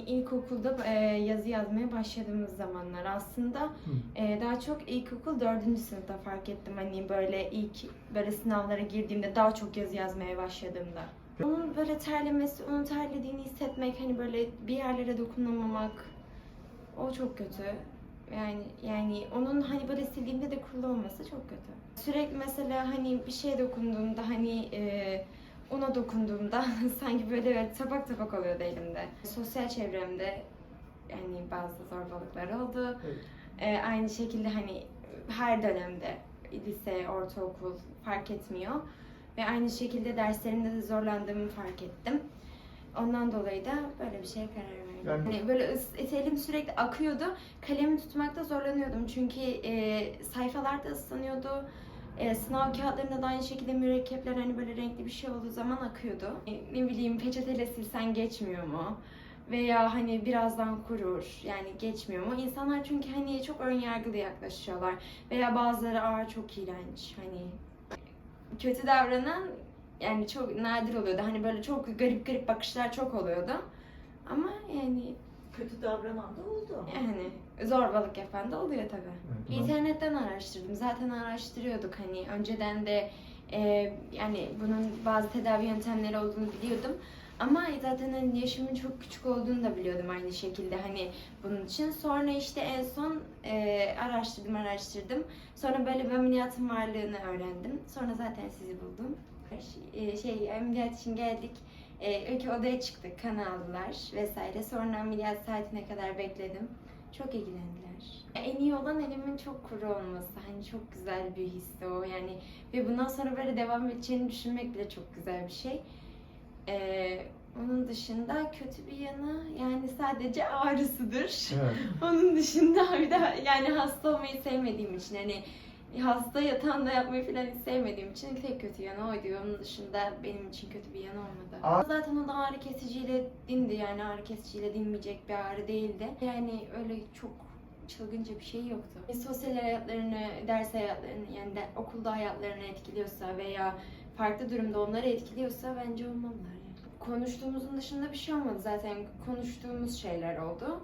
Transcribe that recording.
İlkokulda e, yazı yazmaya başladığımız zamanlar aslında e, daha çok ilkokul dördüncü sınıfta fark ettim hani böyle ilk böyle sınavlara girdiğimde daha çok yazı yazmaya başladığımda. Onun böyle terlemesi, onun terlediğini hissetmek, hani böyle bir yerlere dokunamamak o çok kötü. Yani yani onun hani böyle sildiğimde de kurulamaması çok kötü. Sürekli mesela hani bir şeye dokunduğumda hani e, ona dokunduğumda sanki böyle evet, tabak tabak oluyordu elimde. Sosyal çevremde yani bazı zorbalıklar oldu. Evet. Ee, aynı şekilde hani her dönemde lise, ortaokul fark etmiyor. Ve aynı şekilde derslerimde de zorlandığımı fark ettim. Ondan dolayı da böyle bir şeye karar verdim. Yani- Hani böyle elim sürekli akıyordu. Kalemi tutmakta zorlanıyordum. Çünkü e, sayfalarda ıslanıyordu. E, sınav kağıtlarında da aynı şekilde mürekkepler hani böyle renkli bir şey olduğu zaman akıyordu. E, ne bileyim peçeteyle silsen geçmiyor mu? Veya hani birazdan kurur yani geçmiyor mu? İnsanlar çünkü hani çok ön yargılı yaklaşıyorlar. Veya bazıları aa çok iğrenç hani kötü davranan yani çok nadir oluyordu. Hani böyle çok garip garip bakışlar çok oluyordu. Ama yani Kötü davranan da oldu. yani zorbalık yapan da oluyor tabii. Evet. İnternetten araştırdım. Zaten araştırıyorduk hani önceden de e, yani bunun bazı tedavi yöntemleri olduğunu biliyordum. Ama zaten hani yaşımın çok küçük olduğunu da biliyordum aynı şekilde hani bunun için. Sonra işte en son e, araştırdım araştırdım. Sonra böyle bir ameliyatın varlığını öğrendim. Sonra zaten sizi buldum. E, şey ameliyat için geldik. E, ilk odaya çıktık, kan aldılar vesaire. Sonra ameliyat saatine kadar bekledim. Çok ilgilendiler. En iyi olan elimin çok kuru olması. Hani çok güzel bir histi o yani. Ve bundan sonra böyle devam edeceğini düşünmek bile çok güzel bir şey. Ee, onun dışında kötü bir yanı yani sadece ağrısıdır. Evet. Onun dışında bir daha yani hasta olmayı sevmediğim için hani hasta yatağında yapmayı falan hiç sevmediğim için tek kötü yanı oydu. Onun dışında benim için kötü bir yanı olmadı. Ağ- Zaten o da ağrı kesiciyle dindi yani ağrı kesiciyle dinmeyecek bir ağrı değildi. Yani öyle çok çılgınca bir şey yoktu. Sosyal hayatlarını, ders hayatlarını yani de, okulda hayatlarını etkiliyorsa veya farklı durumda onları etkiliyorsa bence olmamalar yani. Konuştuğumuzun dışında bir şey olmadı zaten konuştuğumuz şeyler oldu.